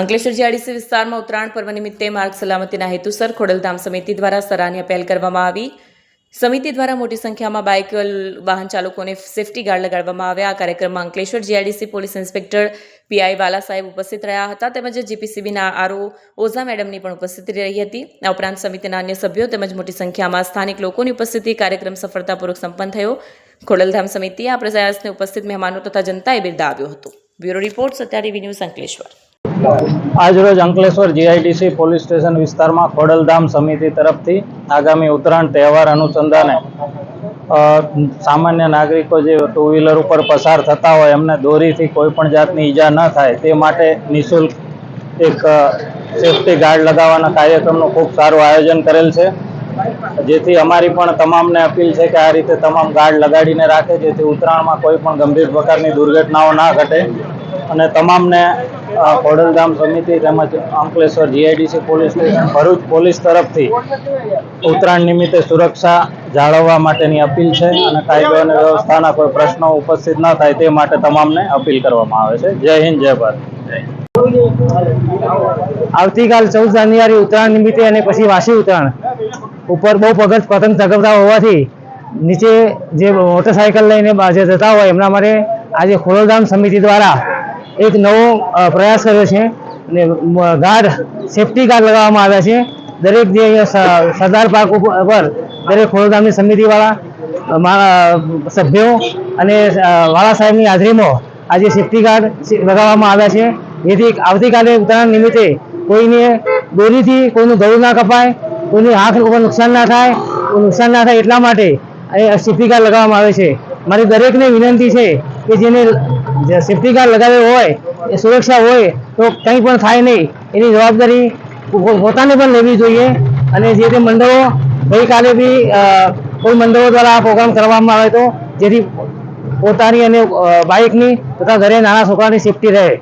Ankleshwar GIDC વિસ્તારમાં ઉત્તરાયણ પર્વ નિમિત્તે માર્ગ સલામતીના હેતુસર ખોડલધામ સમિતિ દ્વારા સરાહનીય પહેલ કરવામાં આવી. સમિતિ દ્વારા મોટી સંખ્યામાં બાઇક, વાહન ચાલકોને સેફટી ગાર્ડ લગાડવામાં આવ્યા. આ કાર્યક્રમમાં Ankleshwar GIDC police inspector PI Vala સાહેબ ઉપસ્થિત રહ્યા હતા તેમજ જીપીસીબીના આરઓ ઓઝા મેડમની પણ ઉપસ્થિતિ રહી હતી. આ ઉપરાંત સમિતિના અન્ય સભ્યો તેમજ મોટી સંખ્યામાં સ્થાનિક લોકોની ઉપસ્થિતિ કાર્યક્રમ સફળતાપૂર્વક સંપન્ન થયો. ખોડલધામ સમિતિએ આ પ્રયાસને ઉપસ્થિત મહેમાનો તથા જનતાએ બિરદાવ્યો હતો. Bureau report Satyari news Ankleshwar. આજરોજ અંકલેશ્વર જીઆઈડીસી પોલીસ સ્ટેશન વિસ્તારમાં ખોડલધામ સમિતિ તરફથી આગામી ઉત્તરાયણ તહેવાર અનુસંધાને સામાન્ય નાગરિકો જે ટુ વ્હીલર ઉપર પસાર થતા હોય, એમને દોરીથી કોઈ પણ જાતની ઈજા ન થાય, તે માટે નિઃશુલ્ક એક સેફટી ગાર્ડ લગાવવાના કાર્યક્રમનું ખૂબ સારું આયોજન કરેલ છે. જેથી અમારી પણ તમામને અપીલ છે કે આ રીતે તમામ ગાર્ડ લગાડીને રાખે, જેથી ઉત્તરાયણમાં કોઈ પણ ગંભીર પ્રકારની દુર્ઘટનાઓ ના ઘટે. અને તમામને ખોડલધામ સમિતિ તેમજ Ankleshwar GIDC police station, Bharuch police તરફથી ઉત્તરાયણ નિમિત્તે સુરક્ષા જાળવવા માટેની અપીલ છે અને કાયદો અને વ્યવસ્થાના કોઈ પ્રશ્નો ઉપસ્થિત ન થાય તે માટે તમામને અપીલ કરવામાં આવે છે. જય હિન્દ, જય ભારત. આવતીકાલ ચૌદ જાન્યુઆરી ઉત્તરાયણ નિમિત્તે અને પછી વાસી ઉત્તરાયણ. ઉપર બહુ પગથ પતંગ ચગવતા હોવાથી નીચે જે મોટરસાયકલ લઈને જતા હોય એમના માટે આજે ખોડલધામ સમિતિ દ્વારા એક નવો પ્રયાસ કર્યો છે અને ગાર્ડ સેફટી ગાર્ડ લગાવવામાં આવ્યા છે. દરેક જે અહીંયા સરદાર પાર્ક ઉપર પર દરેક ખોડલધામની સમિતિવાળા મારા સભ્યો અને વાળા સાહેબની હાજરીમાં આજે સેફટી ગાર્ડ લગાવવામાં આવ્યા છે. જેથી આવતીકાલે ઉત્તરાયણ નિમિત્તે કોઈને દોરીથી કોઈનું ગળું ના કપાય, કોઈની આંખ ઉપર નુકસાન ના થાય નુકસાન ના થાય એટલા માટે સેફટી ગાર્ડ લગાવવામાં આવે છે. મારી દરેકને વિનંતી છે કે જેને જે સેફટી ગાર્ડ લગાવ્યો હોય, એ સુરક્ષા હોય, તો કંઈ પણ થાય નહીં. એની જવાબદારી પોતાને પણ લેવી જોઈએ. અને જે તે મંડળો, ગઈકાલે બી કોઈ મંડળો દ્વારા આ પ્રોગ્રામ કરવામાં આવે તો, જેથી પોતાની અને બાઇકની તથા ઘરે નાના છોકરાની સેફટી રહે.